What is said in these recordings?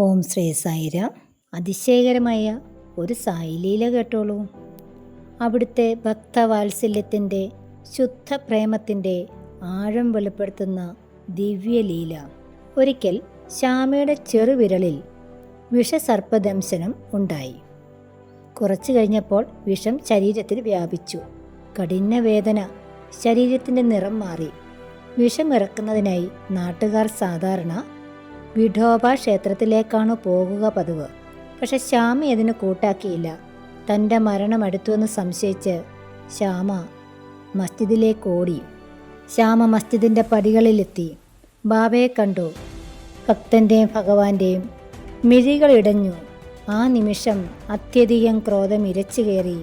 ഓം ശ്രീ സായിരാം. അതിശയകരമായ ഒരു സായിലീല കേട്ടോളൂ. അവിടുത്തെ ഭക്തവാത്സല്യത്തിന്റെ ശുദ്ധ പ്രേമത്തിന്റെ ആഴം വെളിപ്പെടുത്തുന്ന ദിവ്യലീല. ഒരിക്കൽ ശ്യാമയുടെ ചെറുവിരലിൽ വിഷസർപ്പദംശനം ഉണ്ടായി. കുറച്ചു കഴിഞ്ഞപ്പോൾ വിഷം ശരീരത്തിൽ വ്യാപിച്ചു. കഠിന വേദന ശരീരത്തിന്റെ നിറം മാറി. വിഷമിറക്കുന്നതിനായി നാട്ടുകാർ സാധാരണ വിഠോബ ക്ഷേത്രത്തിലേക്കാണ് പോകുക പതിവ്. പക്ഷെ ശ്യാമി അതിന് കൂട്ടാക്കിയില്ല. തന്റെ മരണം അടുത്തുവെന്ന് സംശയിച്ച് ശ്യാമ മസ്ജിദിലേക്ക് ഓടി. ശ്യാമ മസ്ജിദിന്റെ പടികളിലെത്തി. ബാബയെ കണ്ടു. ഭക്തന്റെയും ഭഗവാന്റെയും മിഴികളിടഞ്ഞു ആ നിമിഷം അത്യധികം ക്രോധം ഇരച്ചു കയറി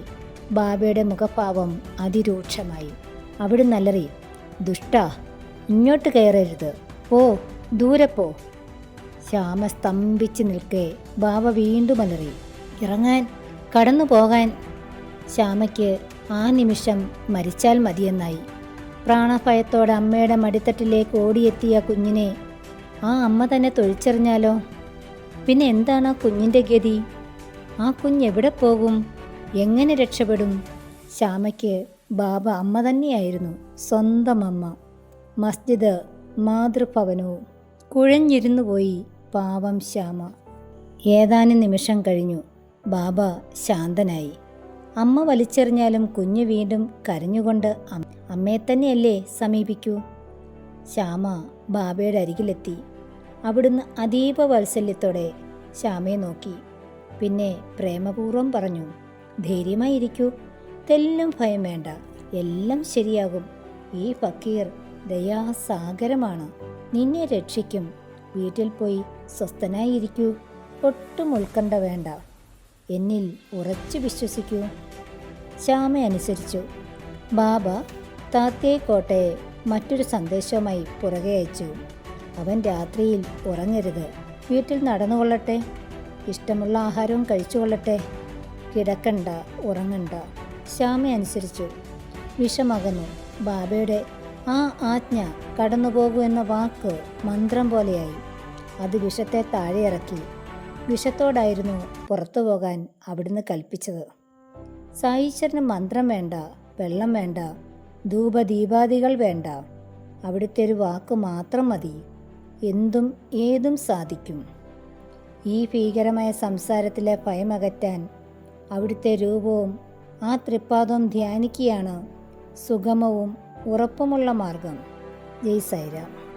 ബാബയുടെ മുഖഭാവം അതിരൂക്ഷമായി. അവിടെ നല്ലറി ദുഷ്ട ഇങ്ങോട്ട് കയറരുത്. പോ ദൂരെ പോ. ശ്യാമ സ്തംഭിച്ച് നിൽക്കെ ബാവ വീണ്ടും അലറി ഇറങ്ങാൻ കടന്നു പോകാൻ. ശ്യാമയ്ക്ക് ആ നിമിഷം മരിച്ചാൽ മതിയെന്നായി. പ്രാണഭയത്തോടെ അമ്മയുടെ മടിത്തട്ടിലേക്ക് ഓടിയെത്തിയ കുഞ്ഞിനെ ആ അമ്മ തന്നെ തൊഴിച്ചെറിഞ്ഞാലോ? പിന്നെ എന്താണ് ആ കുഞ്ഞിന്റെ ഗതി? ആ കുഞ്ഞ് എവിടെ പോകും? എങ്ങനെ രക്ഷപ്പെടും? ശ്യാമയ്ക്ക് ബാബ അമ്മ തന്നെയായിരുന്നു സ്വന്തം അമ്മ. മസ്ജിദ് മാതൃഭവനവും കുഴഞ്ഞിരുന്നു പോയി പാവം ശ്യാമ. ഏതാനും നിമിഷം കഴിഞ്ഞു. ബാബ ശാന്തനായി. അമ്മ വലിച്ചെറിഞ്ഞാലും കുഞ്ഞ് വീണ്ടും കരഞ്ഞുകൊണ്ട് അമ്മയെ തന്നെയല്ലേ സമീപിക്കൂ? ശ്യാമ ബാബയുടെ അരികിലെത്തി. അവിടുന്ന് അതീവ വാത്സല്യത്തോടെ ശ്യാമയെ നോക്കി. പിന്നെ പ്രേമപൂർവം പറഞ്ഞു ധൈര്യമായിരിക്കൂ. തെല്ലും ഭയം വേണ്ട. എല്ലാം ശരിയാകും. ഈ ഫക്കീർ ദയാസാഗരമാണ്. നിന്നെ രക്ഷിക്കും. വീട്ടിൽ പോയി സ്വസ്ഥനായിരിക്കൂ. ഒട്ടും ഉത്കണ്ഠ വേണ്ട. എന്നിൽ ഉറച്ചു വിശ്വസിക്കൂ. ശ്യാമ അനുസരിച്ചു. ബാബ താത്തേക്കോട്ടയെ മറ്റൊരു സന്ദേശവുമായി പുറകെ അയച്ചു. അവൻ രാത്രിയിൽ ഉറങ്ങരുത്. വീട്ടിൽ നടന്നുകൊള്ളട്ടെ ഇഷ്ടമുള്ള ആഹാരവും കഴിച്ചുകൊള്ളട്ടെ കിടക്കണ്ട ഉറങ്ങണ്ട. ശ്യാമ അനുസരിച്ചു. വിഷമകന്നു. ബാബയുടെ ആ ആജ്ഞ കടന്നുപോകൂ എന്ന വാക്ക് മന്ത്രം പോലെയായി. അത് വിഷത്തെ താഴെ ഇറക്കി വിഷത്തോടായിരുന്നു പുറത്തു പോകാൻ അവിടുന്ന് കൽപ്പിച്ചത്. സായീശ്വരന് മന്ത്രം വേണ്ട വെള്ളം വേണ്ട ധൂപദീപാദികൾ വേണ്ട. അവിടുത്തെ ഒരു വാക്ക് മാത്രം മതി. എന്തും ഏതും സാധിക്കും. ഈ ഭീകരമായ സംസാരത്തിലെ ഭയമകറ്റാൻ അവിടുത്തെ രൂപവും ആ തൃപ്പാദവും ധ്യാനിക്കുകയാണ് സുഗമവും ഉറപ്പുമുള്ള മാർഗം. ജയ് സൈറാം